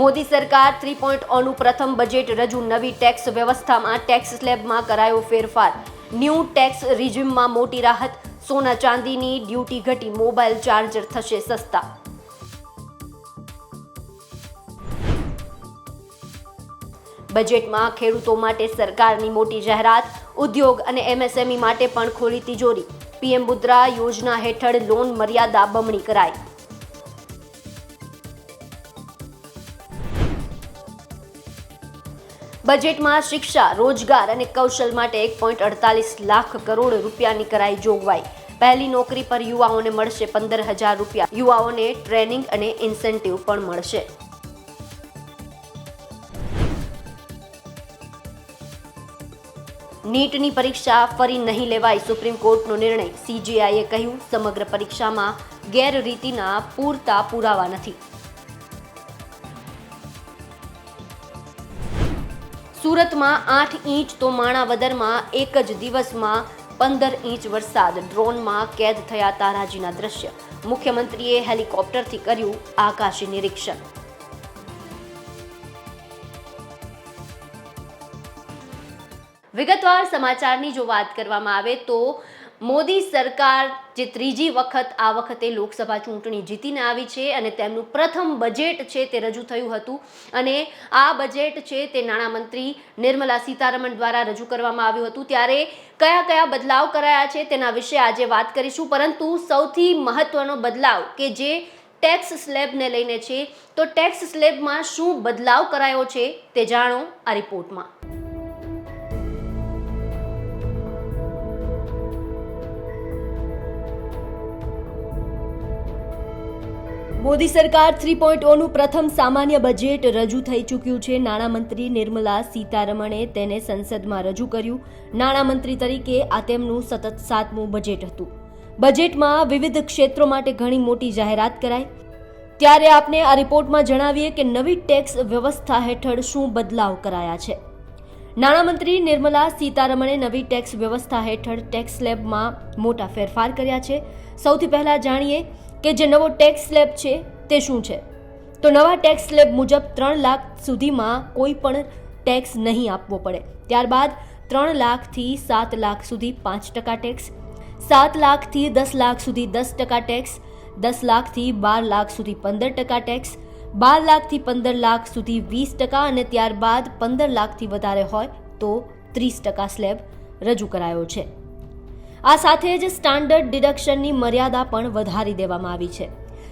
મોદી સરકાર three point ઓનું પ્રથમ budget રજૂ નવી ટેક્સ વ્યવસ્થામાં ટેક્સ સ્લેબમાં કરાયો ફેરફાર. ન્યૂ ટેક્સ રિઝ્યુમમાં મોટી રાહત. સોના ચાંદીની ડ્યુટી ઘટી મોબાઈલ ચાર્જર થશે સસ્તા. બજેટમાં ખેડૂતો માટે સરકારની મોટી જાહેરાત. ઉદ્યોગ અને એમએસએમઈ માટે પણ ખોલી તિજોરી. પીએમ મુદ્રા યોજના હેઠળ લોન મર્યાદા બમણી કરાઈ. બજેટમાં શિક્ષા, રોજગાર અને કૌશલ માટે એક પોઈન્ટ અડતાલીસ લાખ કરોડ રૂપિયાની કરાઈ જોગવાઈ. પહેલી નોકરી પર યુવાઓને મળશે પંદર હજાર રૂપિયા. યુવાઓને ટ્રેનિંગ અને ઇન્સેન્ટિવ પણ મળશે. નીટની પરીક્ષા ફરી નહીં લેવાય સુપ્રીમ કોર્ટનો નિર્ણય. સીજીઆઈએ કહ્યું, સમગ્ર પરીક્ષામાં ગેરરીતિના પૂરતા પુરાવા નથી. સુરતમાં આઠ ઇંચ તો માણાવદરમાં એક જ દિવસમાં પંદર ઇંચ વરસાદ. ડ્રોનમાં કેદ થયા તારાજીના દ્રશ્ય. મુખ્યમંત્રીએ હેલિકોપ્ટરથી કર્યું આકાશી નિરીક્ષણ. વિગતવાર સમાચારની જો વાત કરવામાં આવે તો મોદી સરકાર જે ત્રીજી વખત આ વખતે લોકસભા ચૂંટણી જીતીને આવી છે અને તેમનું પ્રથમ બજેટ છે તે રજૂ થયું હતું અને આ બજેટ છે તે નાણામંત્રી નિર્મલા સીતારમણ દ્વારા રજૂ કરવામાં આવ્યું હતું. ત્યારે કયા કયા બદલાવ કરાયા છે તેના વિશે આજે વાત કરીશું. પરંતુ સૌથી મહત્વનો બદલાવ કે જે ટેક્સ સ્લેબને લઈને છે, તો ટેક્સ સ્લેબમાં શું બદલાવ કરાયો છે તે જાણો આ રિપોર્ટમાં. મોદી સરકાર થ્રી પોઈન્ટ ઓનું પ્રથમ સામાન્ય બજેટ રજૂ થઈ ચૂક્યું છે. નાણામંત્રી નિર્મલા સીતારમણે તેને સંસદમાં રજૂ કર્યું. નાણામંત્રી તરીકે આ તેમનું સતત સાતમું બજેટ હતું. બજેટમાં વિવિધ ક્ષેત્રો માટે ઘણી મોટી જાહેરાત કરાઈ. ત્યારે આપને આ રિપોર્ટમાં જણાવીએ કે નવી ટેક્સ વ્યવસ્થા હેઠળ શું બદલાવ કરાયા છે. નાણામંત્રી નિર્મલા સીતારમણે નવી ટેક્સ વ્યવસ્થા હેઠળ ટેક્સ સ્લેબમાં મોટા ફેરફાર કર્યા છે. સૌથી પહેલા જાણીએ કે જે નવો ટેક્સ સ્લેબ છે તે શું છે? તો નવા ટેક્સ સ્લેબ મુજબ ત્રણ લાખ સુધીમાં કોઈ પણ ટેક્સ નહીં આપવો પડે. ત્યારબાદ ત્રણ લાખથી સાત લાખ સુધી પાંચ ટકા ટેક્સ સાત લાખથી દસ લાખ સુધી દસ ટકા ટેક્સ દસ લાખથી બાર લાખ સુધી પંદર ટકા ટેક્સ બાર લાખથી પંદર લાખ સુધી વીસ ટકા અને ત્યારબાદ પંદર લાખથી વધારે હોય તો ત્રીસ ટકા સ્લેબ રજૂ કરાયો છે. આ સાથે જ સ્ટાન્ડર્ડ ડિડક્શનની મર્યાદા પણ વધારી દેવામાં આવી છે.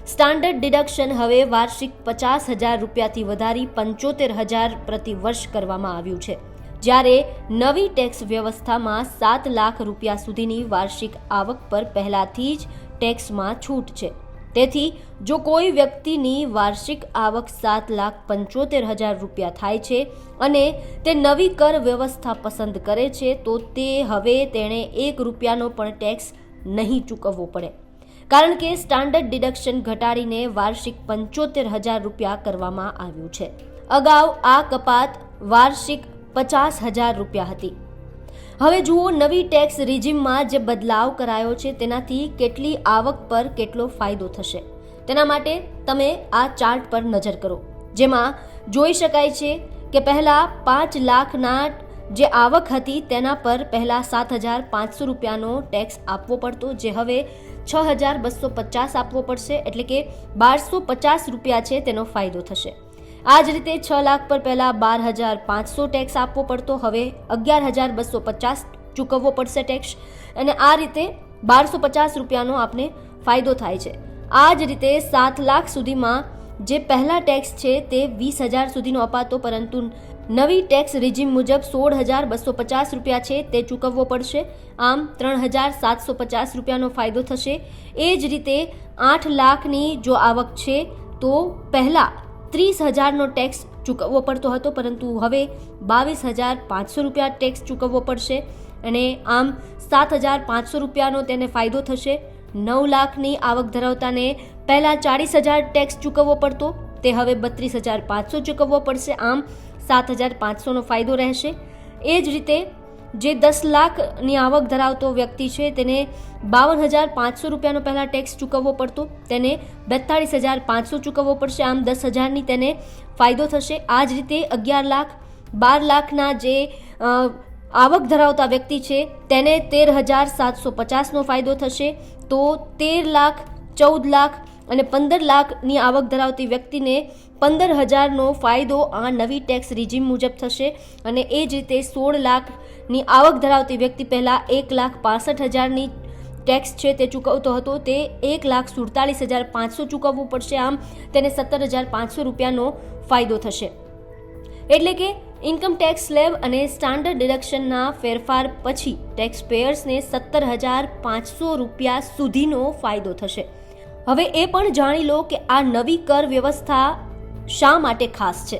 સ્ટાન્ડર્ડ ડિડક્શન હવે વાર્ષિક પચાસ હજાર રૂપિયાથી વધારી પંચોતેર હજાર પ્રતિ વર્ષ કરવામાં આવ્યું છે. જ્યારે નવી ટેક્સ વ્યવસ્થામાં સાત લાખ રૂપિયા સુધીની વાર્ષિક આવક પર પહેલાથી જ ટેક્સમાં છૂટ છે. તેથી, જો કોઈ વ્યક્તિની વાર્ષિક આવક સાત લાખ પંચોતેર હજાર રૂપિયા થાય છે અને તે નવી કર વ્યવસ્થા પસંદ કરે છે, તો તે હવે તેણે એક રૂપિયાનો પણ ટેક્સ નહીં ચૂકવવો પડે. કારણ કે સ્ટાન્ડર્ડ ડિડક્શન ઘટાડીને વાર્ષિક પંચોતેર હજાર રૂપિયા કરવામાં આવ્યું છે. અગાઉ આ કપાત વાર્ષિક પચાસ હજાર રૂપિયા હતી. હવે જુઓ, નવી ટેક્સ રિજિમમાં જે બદલાવ કરાયો છે, તેનાથી કેટલી આવક પર કેટલો ફાયદો થશે. તેના માટે તમે આ ચાર્ટ પર નજર કરો, જેમાં જોઈ શકાય છે કે પહેલાં પાંચ લાખના જે આવક હતી, તેના પર પહેલાં સાત હજાર પાંચસો રૂપિયાનો ટેક્સ આપવો પડતો, જે હવે છ હજાર બસો પચાસ આપવો પડશે, એટલે કે બારસો પચાસ રૂપિયા છે, તેનો ફાયદો થશે. આ જ રીતે છ લાખ પર પહેલાં બાર હજાર પાંચસો ટેક્સ આપવો પડતો, હવે અગિયાર હજાર બસો પચાસ ચૂકવવો પડશે ટેક્સ અને આ રીતે બારસો પચાસ રૂપિયાનો આપને ફાયદો થાય છે. આ જ રીતે સાત લાખ સુધીમાં જે પહેલા ટેક્સ છે તે વીસ હજાર સુધીનો અપાતો, પરંતુ નવી ટેક્સ રિજીમ મુજબ સોળ હજાર બસો પચાસ રૂપિયા છે તે ચૂકવવો પડશે. આમ ત્રણ હજાર સાતસો પચાસ રૂપિયાનો ફાયદો થશે. એ જ રીતે આઠ લાખની જો આવક છે, તો પહેલાં ત્રીસ હજારનો ટેક્સ ચૂકવવો પડતો હતો, પરંતુ હવે બાવીસ હજાર પાંચસો રૂપિયા ટેક્સ ચૂકવવો પડશે અને આમ સાત હજાર પાંચસો રૂપિયાનો તેને ફાયદો થશે. નવ લાખની આવક ધરાવતાને પહેલાં ચાળીસ હજાર ટેક્સ ચૂકવવો પડતો, તે હવે બત્રીસ હજાર પાંચસો ચૂકવવો પડશે. આમ સાત હજાર પાંચસોનો ફાયદો રહેશે. એ જ રીતે જે દસ લાખની આવક ધરાવતો વ્યક્તિ છે, તેને બાવન હજાર પાંચસો રૂપિયાનો પહેલાં ટેક્સ ચૂકવવો પડતો, તેને બેતાળીસ હજાર પાંચસો ચૂકવવો પડશે. આમ દસ હજારની તેને ફાયદો થશે. આ જ રીતે અગિયાર લાખ, બાર લાખના જે આવક ધરાવતા વ્યક્તિ છે, તેને તેર હજાર સાતસો પચાસનો ફાયદો થશે. તો તેર લાખ, ચૌદ લાખ અને પંદર લાખની આવક ધરાવતી વ્યક્તિને પંદર હજારનો ફાયદો આ નવી ટેક્સ રિજીમ મુજબ થશે અને એ જ રીતે સોળ લાખની આવક ધરાવતી વ્યક્તિ પહેલાં એક લાખ પાસઠ હજારની ટેક્સ છે તે ચૂકવતો હતો. તે એક લાખ સુડતાલીસ હજાર પાંચસો ચૂકવવું પડશે આમ તેને સત્તર હજાર પાંચસો રૂપિયાનો ફાયદો થશે. એટલે કે ઇન્કમ ટેક્સ સ્લેબ અને સ્ટાન્ડર્ડ ડિડક્શનના ફેરફાર પછી ટેક્સ પેયર્સને સત્તર હજાર પાંચસો રૂપિયા સુધીનો ફાયદો થશે. હવે એ પણ જાણી લો કે આ નવી કર વ્યવસ્થા શા માટે ખાસ છે.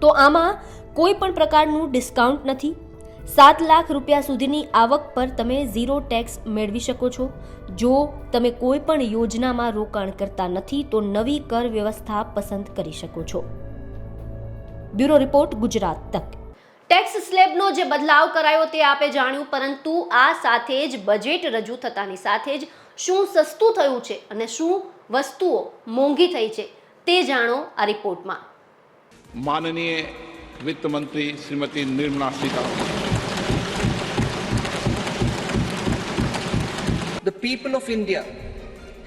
તો આમાં કોઈ પણ પ્રકારનું ડિસ્કાઉન્ટ નથી. સાત લાખ રૂપિયા સુધીની આવક પર તમે ઝીરો ટેક્સ મેળવી શકો છો. જો તમે કોઈ પણ યોજનામાં રોકાણ કરતા નથી, તો નવી કર વ્યવસ્થા પસંદ કરી શકો છો. બ્યુરો રિપોર્ટ, ગુજરાત તક. ટેક્સ સ્લેબનો જે બદલાવ કરાયો તે આપે જાણ્યું, પરંતુ આ સાથે જ બજેટ રજૂ થતાની સાથે જ શું સસ્તું થયું છે અને શું વસ્તુઓ મોંઘી થઈ છે તે જાણો આ રિપોર્ટમાં માનનીય વિત્ત મંત્રી Shrimati Nirmala Sitharaman The people of India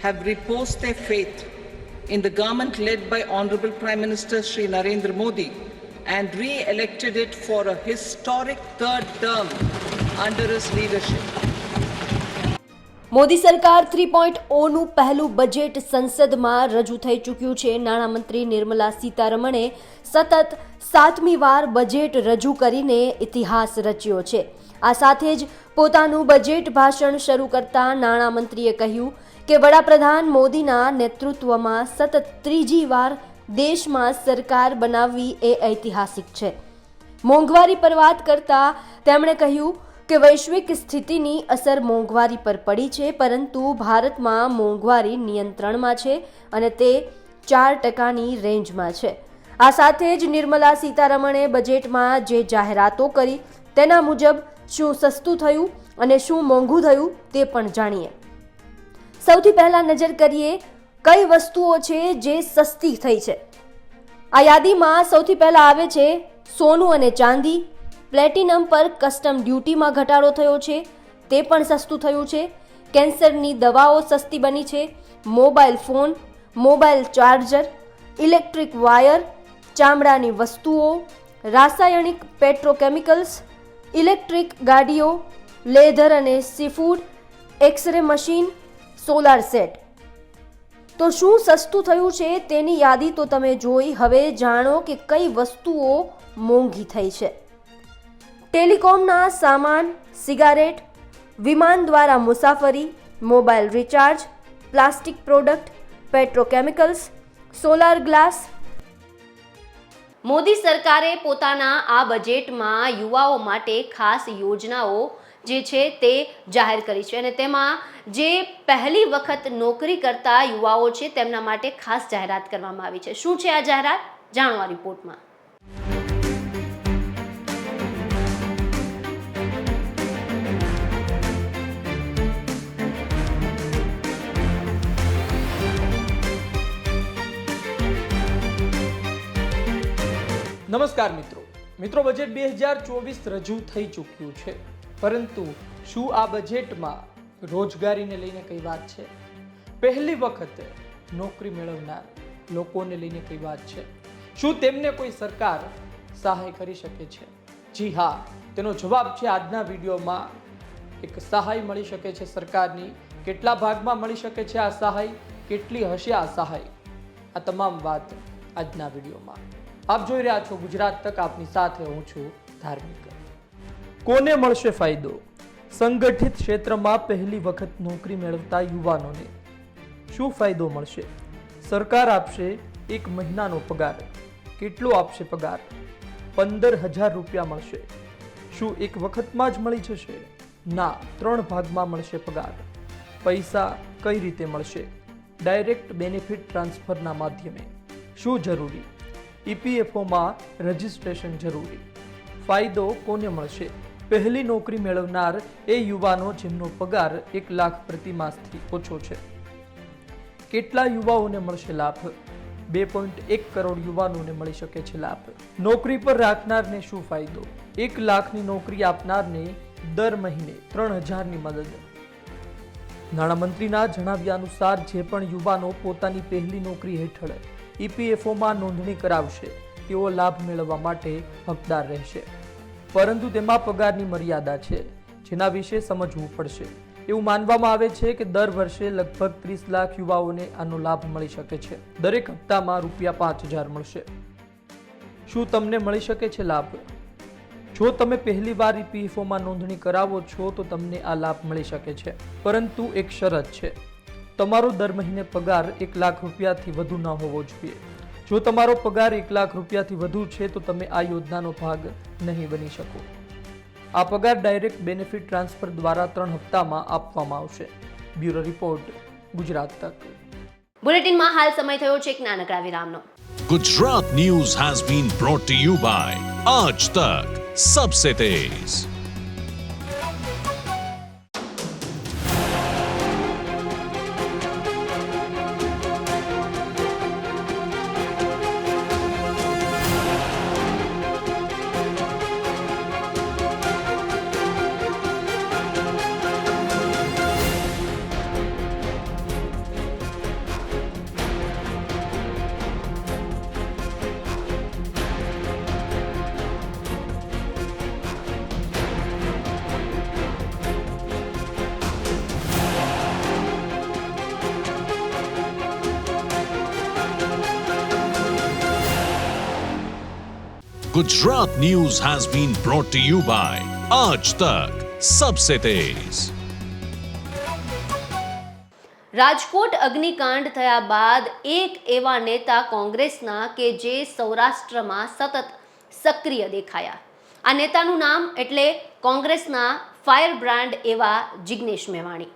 have reposed their faith in the government led by Honorable Prime Minister Shri Narendra Modi and re elected it for a historic third term under his leadership. Modi સરકાર three point ઓનું પહેલું budget સંસદમાં રજૂ થઈ ચૂક્યું છે. નાણામંત્રી નિર્મલા સીતારમણે સતત સાતમી વાર બજેટ રજૂ કરીને ઇતિહાસ રચ્યો છે. આ સાથે જ પોતાનું બજેટ ભાષણ શરૂ કરતા નાણામંત્રીએ કહ્યું કે વડાપ્રધાન મોદીના નેતૃત્વમાં સતત ત્રીજી વાર દેશમાં સરકાર બનાવવી એ ઐતિહાસિક છે. મોંઘવારી પર વાત કરતા તેમણે કહ્યું કે વૈશ્વિક સ્થિતિની અસર મોંઘવારી પર પડી છે, પરંતુ ભારતમાં મોંઘવારી નિયંત્રણમાં છે અને તે ચાર ટકાની રેન્જમાં છે. આ સાથે જ નિર્મલા સીતારમણે બજેટમાં જે જાહેરાતો કરી, તેના મુજબ શું સસ્તું થયું અને શું મોંઘું થયું તે પણ જાણીએ. સૌથી પહેલા નજર કરીએ કઈ વસ્તુઓ છે જે સસ્તી થઈ છે. આ યાદીમાં સૌથી પહેલા આવે છે સોનું અને ચાંદી પ્લેટિનમ પર કસ્ટમ ડ્યુટીમાં ઘટાડો થયો છે. તે પણ સસ્તું થયું છે. કેન્સરની દવાઓ સસ્તી બની છે. Mobile phone, mobile charger, electric wire, ચામડાની વસ્તુઓ, રાસાયણિક પેટ્રોકેમિકલ્સ, ઇલેક્ટ્રિક ગાડીઓ, લેધર અને seafood, x ray machine, solar set. તો શું સસ્તું થયું છે તેની યાદી તો તમે જોઈ હવે જાણો કે કઈ વસ્તુઓ મોંઘી થઈ છે. ટેલિકોમના સામાન, સિગારેટ, વિમાન દ્વારા મુસાફરી, mobile recharge, plastic product, petrochemicals, solar glass. Modi સરકારે પોતાના આ બજેટમાં યુવાઓ માટે ખાસ યોજનાઓ જે છે તે જાહેર કરી છે અને તેમાં જે પહેલી વખત નોકરી કરતા યુવાઓ છે તેમના માટે ખાસ જાહેરાત કરવામાં આવી છે. શું છે આ જાહેરાત? જાણો આ રિપોર્ટમાં. નમસ્કાર મિત્રો. મિત્રો, બજેટ બે હજાર ચોવીસ રજૂ થઈ ચૂક્યું છે. પરંતુ શું આ બજેટમાં રોજગારીને લઈને કઈ વાત છે? પહેલી વખતે નોકરી મેળવનાર લોકોને લઈને કઈ વાત છે? શું તેમને કોઈ સરકાર સહાય કરી શકે છે? જી હા, તેનો જવાબ છે આજના વિડીયોમાં. એક સહાય મળી શકે છે સરકારની. કેટલા ભાગમાં મળી શકે છે આ સહાય? કેટલી હશે આ સહાય? આ તમામ વાત આજના વિડીયોમાં. આપ જોઈ રહ્યા છો ગુજરાત તક, આપની સાથે હું છું ધાર્મિક. કોને મળશે ફાયદો? સંગઠિત ક્ષેત્રમાં પહેલી વખત નોકરી મેળવતા યુવાનોને શું ફાયદો મળશે? સરકાર આપશે એક મહિનાનો પગાર. કેટલો આપશે પગાર? પંદર હજાર રૂપિયા મળશે. શું એક વખતમાં જ મળી જશે? ના, ત્રણ ભાગમાં મળશે પગાર. પૈસા કઈ રીતે મળશે? ડાયરેક્ટ બેનિફિટ ટ્રાન્સફરના માધ્યમે. શું જરૂરી? ઈપીએફઓમાં રજિસ્ટ્રેશન જરૂરી. ફાયદો કોને મળશે? પહેલી નોકરી મેળવનાર એ યુવાનો જેમનો પગાર એક લાખ પ્રતિ માસથી ઓછો છે. કેટલા યુવાઓને મળશે લાભ? બે પોઈન્ટ એક કરોડ યુવાનોને મળી શકે છે લાભ. નોકરી પર રાખનારને શું ફાયદો? એક લાખની નોકરી આપનારને દર મહિને ત્રણ હજારની મદદ. નાણામંત્રીના જણાવ્યા અનુસાર જે પણ યુવાનો પોતાની પહેલી નોકરી હેઠળ ઈપીએફઓમાં નોંધણી કરાવશે. તેઓ લાભ મેળવવા માટે હકદાર રહેશે. પરંતુ તેમાં પગારની મર્યાદા છે, જેના વિશે સમજવું પડશે. એવું માનવામાં આવે છે કે દર વર્ષે લગભગ ત્રીસ લાખ યુવાઓને આનો લાભ મળી શકે છે. દરેક હપ્તામાં રૂપિયા પાંચ હજાર મળશે. શું તમને મળી શકે છે લાભ? જો તમે પહેલી વાર ઈપીએફઓમાં નોંધણી કરાવો છો તો તમને આ લાભ મળી શકે છે. પરંતુ એક શરત છે. તમારો દર મહિને પગાર એક લાખ રૂપિયાથી વધુ ન હોવો જોઈએ. જો તમારો પગાર એક લાખ રૂપિયાથી વધુ છે તો તમે આ યોજનાનો ભાગ નહીં બની શકો. આ પગાર ડાયરેક્ટ બેનિફિટ ટ્રાન્સફર દ્વારા ત્રણ હપ્તામાં આપવામાં આવશે. બ્યુરો રિપોર્ટ ગુજરાત તક. બુલેટિનમાં હાલ સમય થયો છે એક નાનકડા વિરામનો. Gujarat news has been brought to you by Aaj Tak Sabse Tez. Gujarat news has been brought to you by આજ તક Sabse Tez. રાજકોટ અગ્નિકાંડ થયા બાદ એક એવા નેતા કોંગ્રેસના કે જે સૌરાષ્ટ્રમાં સતત સક્રિય દેખાયા આ નેતાનું નામ એટલે કોંગ્રેસના ફાયર બ્રાન્ડ એવા જિગ્નેશ મેવાણી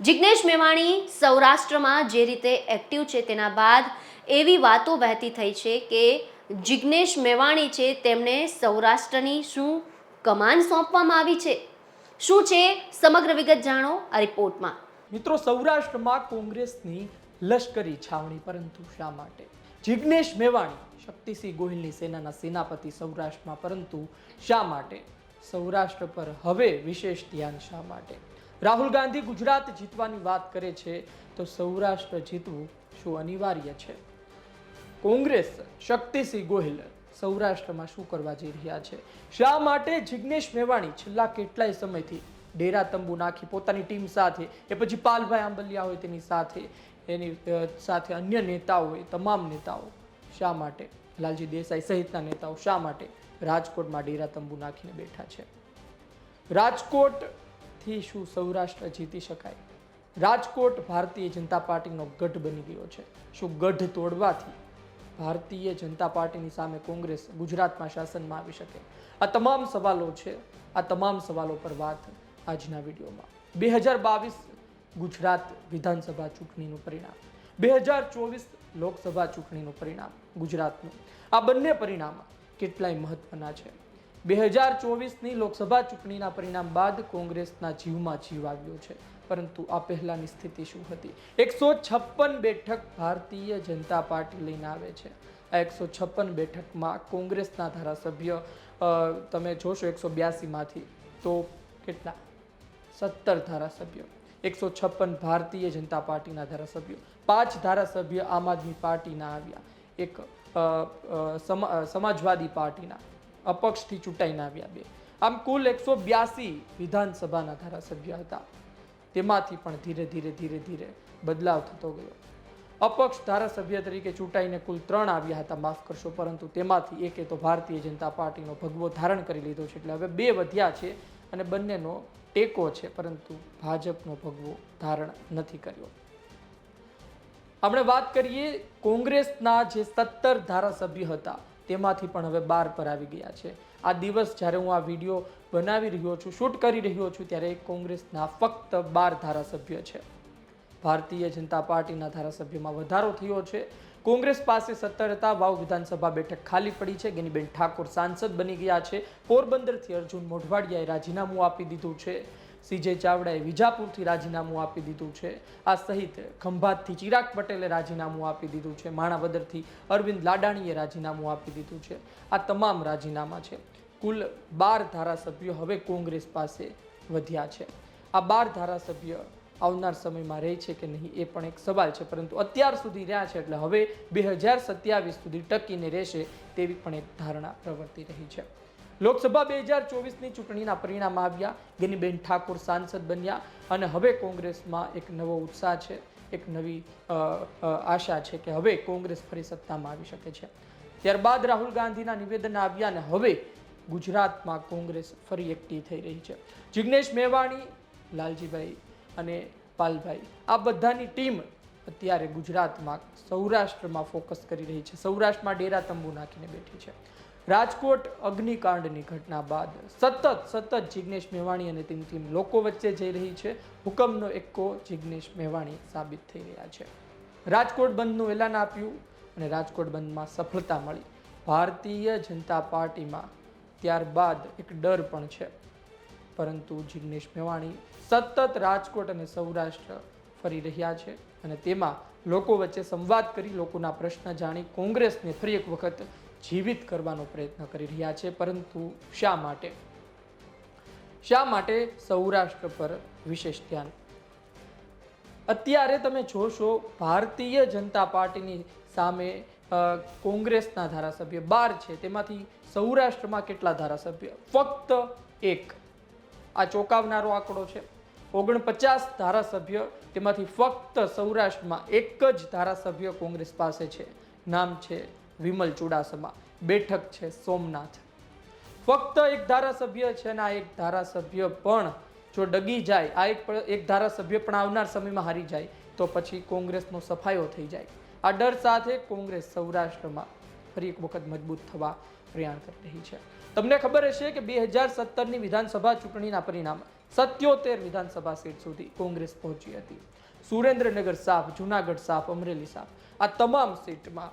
જિગ્નેશ મેવાણી સૌરાષ્ટ્રમાં જે રીતે એક્ટિવ છે તેના બાદ એવી વાતો વહેતી થઈ છે કે જિગ્નેશ મેવાણી છે, તેમને સૌરાષ્ટ્રની શું કમાન સોંપવામાં આવી છે? શું છે? સમગ્ર વિગત જાણો આ રિપોર્ટમાં. મિત્રો, સૌરાષ્ટ્રમાં કોંગ્રેસની લશ્કરી છાવણી, પરંતુ શા માટે? જિગ્નેશ મેવાણી શક્તિસિંહ ગોહિલની સેનાના સેનાપતિ સૌરાષ્ટ્રમાં, પરંતુ શા માટે? સૌરાષ્ટ્ર પર હવે વિશેષ ધ્યાન શા માટે? રાહુલ ગાંધી ગુજરાત જીતવાની વાત કરે છે, તો સૌરાષ્ટ્ર જીતવું શું અનિવાર્ય છે? કોંગ્રેસ શક્તિસિંહ ગોહિલ સૌરાષ્ટ્રમાં શું કરવા જઈ રહ્યા છે? શા માટે જિગ્નેશ મેવાણી છેલ્લા કેટલાય સમયથી ડેરા તંબુ નાખી પોતાની ટીમ સાથે એ પછી પાલભાઈ આંબલિયા હોય તેની સાથે, એની સાથે અન્ય નેતાઓ હોય, તમામ નેતાઓ શા માટે? લાલજી દેસાઈ સહિતના નેતાઓ શા માટે રાજકોટમાં ડેરા તંબુ નાખીને બેઠા છે? રાજકોટથી શું સૌરાષ્ટ્ર જીતી શકાય? રાજકોટ ભારતીય જનતા પાર્ટીનો ગઢ બની ગયો છે. શું ગઢ તોડવાથી ભારતીય જનતા પાર્ટીની સામે કોંગ્રેસ ગુજરાતમાં શાસનમાં આવી શકે. આ તમામ સવાલો છે, આ તમામ સવાલો પર વાત આજના વિડીયોમાં. બે હજાર બાવીસ ગુજરાત વિધાનસભા ચૂંટણીનું પરિણામ. બે હજાર ચોવીસ લોકસભા ચૂંટણીનું પરિણામ ગુજરાતનું. આ બંને પરિણામ કેટલાય મહત્વના છે. બે હજાર ચોવીસની લોકસભા ચૂંટણીના પરિણામ બાદ કોંગ્રેસના જીવમાં જીવ આવ્યો છે. પરંતુ આ પહેલાંની સ્થિતિ શું હતી? એકસો છપ્પન બેઠક ભારતીય જનતા પાર્ટી લઈને આવે છે. આ એકસો છપ્પન બેઠકમાં કોંગ્રેસના ધારાસભ્ય તમે જોશો એકસો બ્યાસીમાંથી તો કેટલા? સત્તર ધારાસભ્યો. એકસો છપ્પન ભારતીય જનતા પાર્ટીના ધારાસભ્યો. પાંચ ધારાસભ્ય આમ આદમી પાર્ટીના આવ્યા. એક સમાજવાદી પાર્ટીના. અપક્ષથી ચૂંટાઈને આવ્યા બે. આમ કુલ એકસો બ્યાસી વિધાનસભાના ધારાસભ્ય હતા. તેમાંથી પણ ધીરે ધીરે ધીરે ધીરે બદલાવ થતો ગયો. અપક્ષ ધારાસભ્ય તરીકે ચૂંટાઈને કુલ ત્રણ આવ્યા હતા. માફ કરશો, પરંતુ તેમાંથી એકે તો ભારતીય જનતા પાર્ટીનો ભગવો ધારણ કરી લીધો છે. એટલે હવે બે વધ્યા છે અને બંનેનો ટેકો છે, પરંતુ ભાજપનો ભગવો ધારણ નથી કર્યો. આપણે વાત કરીએ કોંગ્રેસના જે સત્તર ધારાસભ્ય હતા, તેમાંથી પણ હવે બાર પર આવી ગયા છે. આ દિવસ જ્યારે હું આ વીડિયો બનાવી રહ્યો છું, શૂટ કરી રહ્યો છું, ત્યારે કોંગ્રેસના ફક્ત બાર ધારાસભ્ય છે. ભારતીય જનતા પાર્ટીના ધારાસભ્યમાં વધારો થયો છે. કોંગ્રેસ પાસે સત્તર હતા વાવ વિધાનસભા બેઠક ખાલી પડી છે. ગેનીબેન ઠાકોર સાંસદ બની ગયા છે. પોરબંદરથી અર્જુન મોઢવાડિયાએ રાજીનામું આપી દીધું છે. સીજે ચાવડાએ વિજાપુરથી રાજીનામું આપી દીધું છે. આ સહિત ખંભાતથી ચિરાગ પટેલે રાજીનામું આપી દીધું છે. માણાવદરથી અરવિંદ લાડાણીએ રાજીનામું આપી દીધું છે. આ તમામ રાજીનામા છે. કુલ બાર ધારાસભ્યો હવે કોંગ્રેસ પાસે વધ્યા છે. આ બાર ધારાસભ્ય આવનાર સમયમાં રહે છે કે નહીં એ પણ એક સવાલ છે. પરંતુ અત્યાર સુધી રહ્યા છે એટલે હવે બે હજાર સત્યાવીસ સુધી ટકીને રહેશે તેવી પણ એક ધારણા પ્રવર્તી રહી છે. લોકસભા બે હજાર ચોવીસની ચૂંટણીના પરિણામ આવ્યા. ગેનીબેન ઠાકોર સાંસદ બન્યા અને હવે કોંગ્રેસમાં એક નવો ઉત્સાહ છે, એક નવી આશા છે કે હવે કોંગ્રેસ ફરી સત્તામાં આવી શકે છે. ત્યારબાદ રાહુલ ગાંધીના નિવેદન આવ્યા અને હવે ગુજરાતમાં કોંગ્રેસ ફરી એકઠી થઈ રહી છે. જિગ્નેશ મેવાણી, લાલજીભાઈ અને પાલભાઈ, આ બધાની ટીમ અત્યારે ગુજરાતમાં સૌરાષ્ટ્રમાં ફોકસ કરી રહી છે. સૌરાષ્ટ્રમાં ડેરા તંબુ નાખીને બેઠી છે. રાજકોટ અગ્નિકાંડની ઘટના બાદ સતત સતત જિગ્નેશ મેવાણી અને તેની ટીમ લોકો વચ્ચે જઈ રહી છે. હુકમનો એક્કો જિગ્નેશ મેવાણી સાબિત થઈ રહ્યા છે. રાજકોટ બંધનું એલાન આપ્યું અને રાજકોટ બંધમાં સફળતા મળી. ભારતીય જનતા પાર્ટીમાં ત્યારબાદ એક ડર પણ છે. પરંતુ જિજ્ઞેશ મેવાણી સતત રાજકોટ અને સૌરાષ્ટ્ર ફરી રહ્યા છે અને તેમાં લોકો વચ્ચે સંવાદ કરી લોકોના પ્રશ્ન જાણી કોંગ્રેસને ફરી એક વખત જીવિત કરવાનો પ્રયત્ન કરી રહ્યા છે, પરંતુ શા માટે? શા માટે સૌરાષ્ટ્ર પર વિશેષ ધ્યાન? અત્યારે તમે જોશો, ભારતીય જનતા પાર્ટીની સામે કોંગ્રેસના ધારાસભ્ય બાર છે, તેમાંથી સૌરાષ્ટ્રમાં કેટલા ધારાસભ્ય? ફક્ત એક. આ ચોંકાવનારો આંકડો છે. ઓગણપચાસ ધારાસભ્ય, તેમાંથી ફક્ત સૌરાષ્ટ્રમાં એક જ ધારાસભ્ય કોંગ્રેસ પાસે છે. નામ છે વિમલ ચુડાસમા. બેઠક છે સોમનાથ. ફક્ત એક ધારાસભ્ય છે અને આ એક ધારાસભ્ય પણ જો ડગી જાય, આ એક એક ધારાસભ્ય પણ આવનાર સમયમાં હારી જાય, તો પછી કોંગ્રેસનો સફાયો થઈ જાય. આ ડર સાથે કોંગ્રેસ સૌરાષ્ટ્રમાં ફરી એક વખત મજબૂત થવા પ્રયાણ કરી રહી છે. તમને ખબર હશે કે બે હજાર સત્તરની વિધાનસભા ચૂંટણીના પરિણામ સત્યોતેર વિધાનસભા સીટ સુધી કોંગ્રેસ પહોંચી હતી. સુરેન્દ્રનગર સાફ, જુનાગઢ સાફ, અમરેલી સાફ, આ તમામ સીટમાં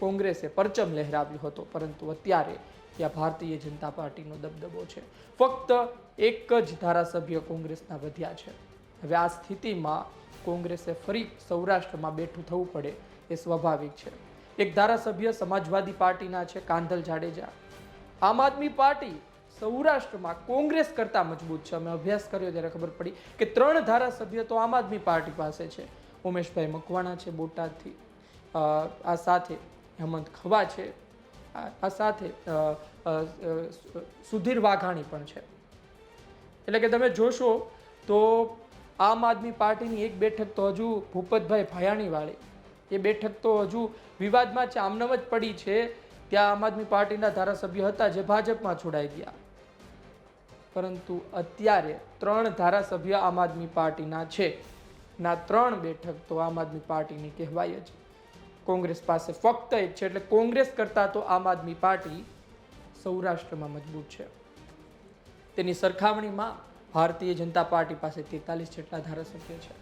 કોંગ્રેસે પરચમ લહેરાવ્યો હતો, પરંતુ અત્યારે ત્યાં ભારતીય જનતા પાર્ટીનો દબદબો છે. ફક્ત એક જ ધારાસભ્ય કોંગ્રેસના વધ્યા છે. હવે આ સ્થિતિમાં કોંગ્રેસે ફરી સૌરાષ્ટ્રમાં બેઠું થવું પડે એ સ્વાભાવિક છે. એક ધારાસભ્ય સમાજવાદી પાર્ટીના છે, કાંધલ જાડેજા. આમ આદમી પાર્ટી સૌરાષ્ટ્રમાં કોંગ્રેસ કરતાં મજબૂત છે. અમે અભ્યાસ કર્યો ત્યારે ખબર પડી કે ત્રણ ધારાસભ્ય તો આમ આદમી પાર્ટી પાસે છે. ઉમેશભાઈ મકવાણા છે બોટાદથી. આ સાથે હેમંત ખવા છે. આ સાથે સુધીર વાઘાણી પણ છે. એટલે કે તમે જોશો તો આમ આદમી પાર્ટીની એક બેઠક તો હજુ ભૂપતભાઈ ભાયાણીવાળી. એ બેઠક તો હજુ વિવાદમાં છે આમનામ જ પડી છે. ત્યાં આમ આદમી પાર્ટીના ધારાસભ્ય હતા જે ભાજપમાં છોડાઈ ગયા. પરંતુ અત્યારે ત્રણ ધારાસભ્ય આમ આદમી પાર્ટીના છે. ના ત્રણ બેઠક તો આમ આદમી પાર્ટીની કહેવાય જ. કોંગ્રેસ પાસે ફક્ત એક છે એટલે કોંગ્રેસ કરતાં તો આમ આદમી પાર્ટી સૌરાષ્ટ્રમાં મજબૂત છે. તેની સરખામણીમાં ભારતીય જનતા પાર્ટી પાસે તેતાલીસ જેટલા ધારાસભ્ય છે.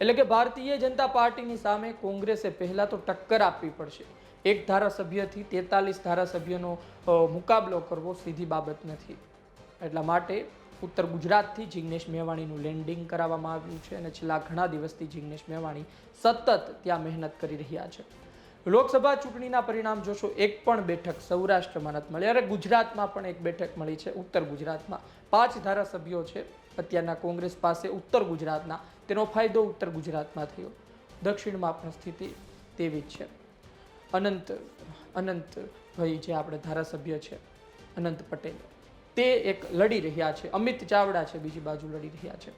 એટલે કે ભારતીય જનતા પાર્ટીની સામે કોંગ્રેસે પહેલાં તો ટક્કર આપવી પડશે. એક ધારાસભ્યથી તેતાલીસ ધારાસભ્યનો મુકાબલો કરવો સીધી બાબત નથી. એટલા માટે ઉત્તર ગુજરાતથી જિગ્નેશ મેવાણીનું લેન્ડિંગ કરાવવામાં આવ્યું છે અને છેલ્લા ઘણા દિવસથી જિગ્નેશ મેવાણી સતત ત્યાં મહેનત કરી રહ્યા છે. લોકસભા ચૂંટણીના પરિણામ જોશો, એક પણ બેઠક સૌરાષ્ટ્રમાં નથી મળી. અરે ગુજરાતમાં પણ એક બેઠક મળી છે, ઉત્તર ગુજરાતમાં. પાંચ ધારાસભ્યો છે, અત્યારના કોંગ્રેસ પાસે ઉત્તર ગુજરાતના. તેનો ફાયદો ઉત્તર ગુજરાતમાં થયો. દક્ષિણમાં પણ સ્થિતિ તેવી જ છે. અનંત અનંત ભાઈ જે આપણે ધારાસભ્ય છે, અનંત પટેલ. તે એક લડી રહ્યા છે. અમિત ચાવડા છે, બીજી બાજુ લડી રહ્યા છે.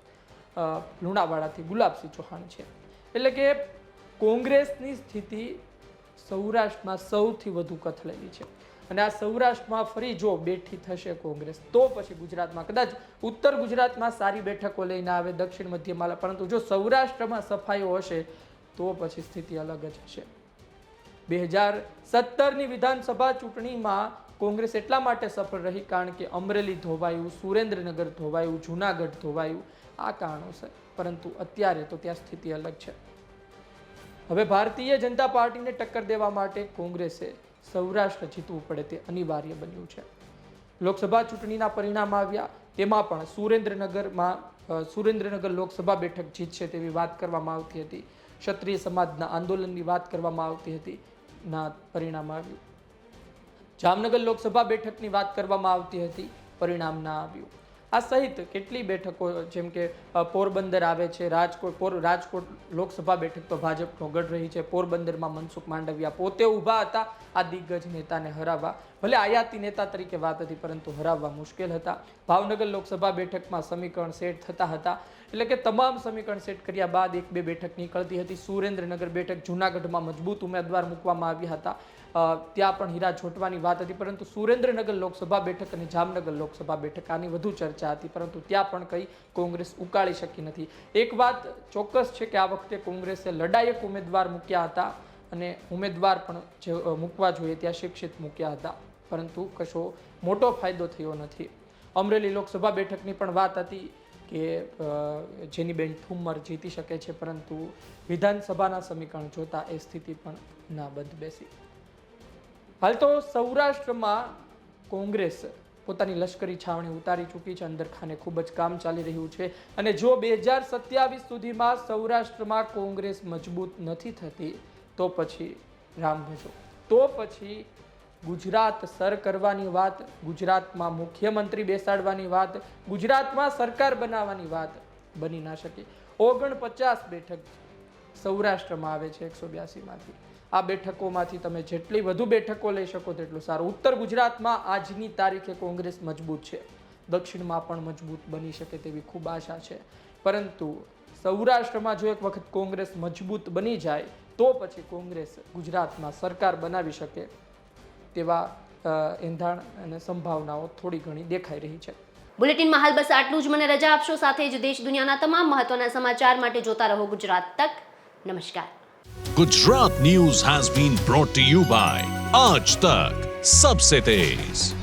લુણાવાડાથી ગુલાબસિંહ ચૌહાણ છે. એટલે કે કોંગ્રેસની સ્થિતિ સૌરાષ્ટ્રમાં સૌથી વધુ કથળેલી છે. અને આ સૌરાષ્ટ્રમાં ફરી જો બેઠી થશે કોંગ્રેસ, તો પછી ગુજરાતમાં કદાચ ઉત્તર ગુજરાતમાં સારી બેઠકો લઈને આવે, દક્ષિણ મધ્યમાં પરંતુ જો સૌરાષ્ટ્રમાં સફાઈઓ હશે, તો પછી સ્થિતિ અલગ જ હશે. બે હજાર સત્તરની વિધાનસભા ચૂંટણીમાં કોંગ્રેસ એટલા માટે સફળ રહી કારણ કે અમરેલી ધોવાયું, સુરેન્દ્રનગર ધોવાયું, જુનાગઢ ધોવાયું. આ કારણોસર. પરંતુ અત્યારે તો ત્યાં સ્થિતિ અલગ છે. હવે ભારતીય જનતા પાર્ટીને ટક્કર દેવા માટે કોંગ્રેસે સૌરાષ્ટ્ર જીતવું પડે તે અનિવાર્ય બન્યું છે. લોકસભા ચૂંટણીના પરિણામ આવ્યા. તેમાં પણ સુરેન્દ્રનગરમાં સુરેન્દ્રનગર લોકસભા બેઠક જીતશે તેવી વાત કરવામાં આવતી હતી. ક્ષત્રિય સમાજના આંદોલનની વાત કરવામાં આવતી હતી. ના પરિણામ આવ્યું. જામનગર લોકસભા બેઠકની વાત કરવામાં આવતી હતી, પરિણામ ના આવ્યું. આ સહિત કેટલી બેઠકો, જેમ કે પોરબંદર આવે છે, રાજકોટ, પોર, રાજકોટ લોકસભા બેઠક તો ભાજપનો ગઢ રહી છે, પોરબંદરમાં મનસુખ માંડવિયા પોતે ઊભા હતા, આ દિગ્ગજ નેતાને હરાવવા. ભલે આયાતી નેતા તરીકે વાત હતી, પરંતુ હરાવવા મુશ્કેલ હતા. ભાવનગર લોકસભા બેઠકમાં સમીકરણ સેટ થતા હતા. એટલે કે તમામ સમીકરણ સેટ કર્યા બાદ એક બે બેઠક નીકળતી હતી. સુરેન્દ્રનગર બેઠક જૂનાગઢમાં મજબૂત ઉમેદવાર મૂકવામાં આવ્યા હતા. ત્યાં પણ હીરા જોટવાની વાત હતી, પરંતુ સુરેન્દ્રનગર લોકસભા બેઠક અને જામનગર લોકસભા બેઠક આની વધુ ચર્ચા હતી, પરંતુ ત્યાં પણ કંઈ કોંગ્રેસ ઉકાળી શકી નથી. એક વાત ચોક્કસ છે કે આ વખતે કોંગ્રેસે લડાયક ઉમેદવાર મૂક્યા હતા અને ઉમેદવાર પણ જે મૂકવા જોઈએ ત્યાં શિક્ષિત મૂક્યા હતા, પરંતુ કશો મોટો ફાયદો થયો નથી. અમરેલી લોકસભા બેઠકની પણ વાત હતી કે જેની બેન ઠુમ્મર જીતી શકે છે, પરંતુ વિધાનસભાના સમીકરણ જોતા એ સ્થિતિ પણ ના બંધ બેસી. હાલ તો સૌરાષ્ટ્રમાં કોંગ્રેસ પોતાની લશ્કરી છાવણી ઉતારી ચૂકી છે. અંદરખાને ખૂબ જ કામ ચાલી રહ્યું છે. અને જો બે હજાર સત્યાવીસ સુધીમાં સૌરાષ્ટ્રમાં કોંગ્રેસ મજબૂત નથી થતી, તો પછી રામ ભજો. તો પછી ગુજરાત સર કરવાની વાત, ગુજરાતમાં મુખ્યમંત્રી બેસાડવાની વાત, ગુજરાતમાં સરકાર બનાવવાની વાત બની ના શકે. ઓગણપચાસ બેઠક સૌરાષ્ટ્રમાં આવે છે એકસો બ્યાસીમાંથી. આ બેઠકોમાંથી તમે જેટલી વધુ બેઠકો લઈ શકો તેટલું સારું. ઉત્તર ગુજરાતમાં આજની તારીખે કોંગ્રેસ મજબૂત છે. દક્ષિણમાં પણ મજબૂત બની શકે તેવી ખૂબ આશા છે. પરંતુ સૌરાષ્ટ્રમાં જો એક વખત કોંગ્રેસ મજબૂત બની જાય, તો પછી કોંગ્રેસ ગુજરાતમાં સરકાર બનાવી શકે તેવા એંધાણ અને સંભાવનાઓ થોડી ઘણી દેખાઈ રહી છે. બુલેટિનમાં હાલ બસ આટલું જ. મને રજા આપશો સાથે જ દેશ દુનિયાના તમામ મહત્વના સમાચાર માટે જોતા રહો ગુજરાત તક. નમસ્કાર. Gujarat news has been brought you by Aaj Tak सबसे तेज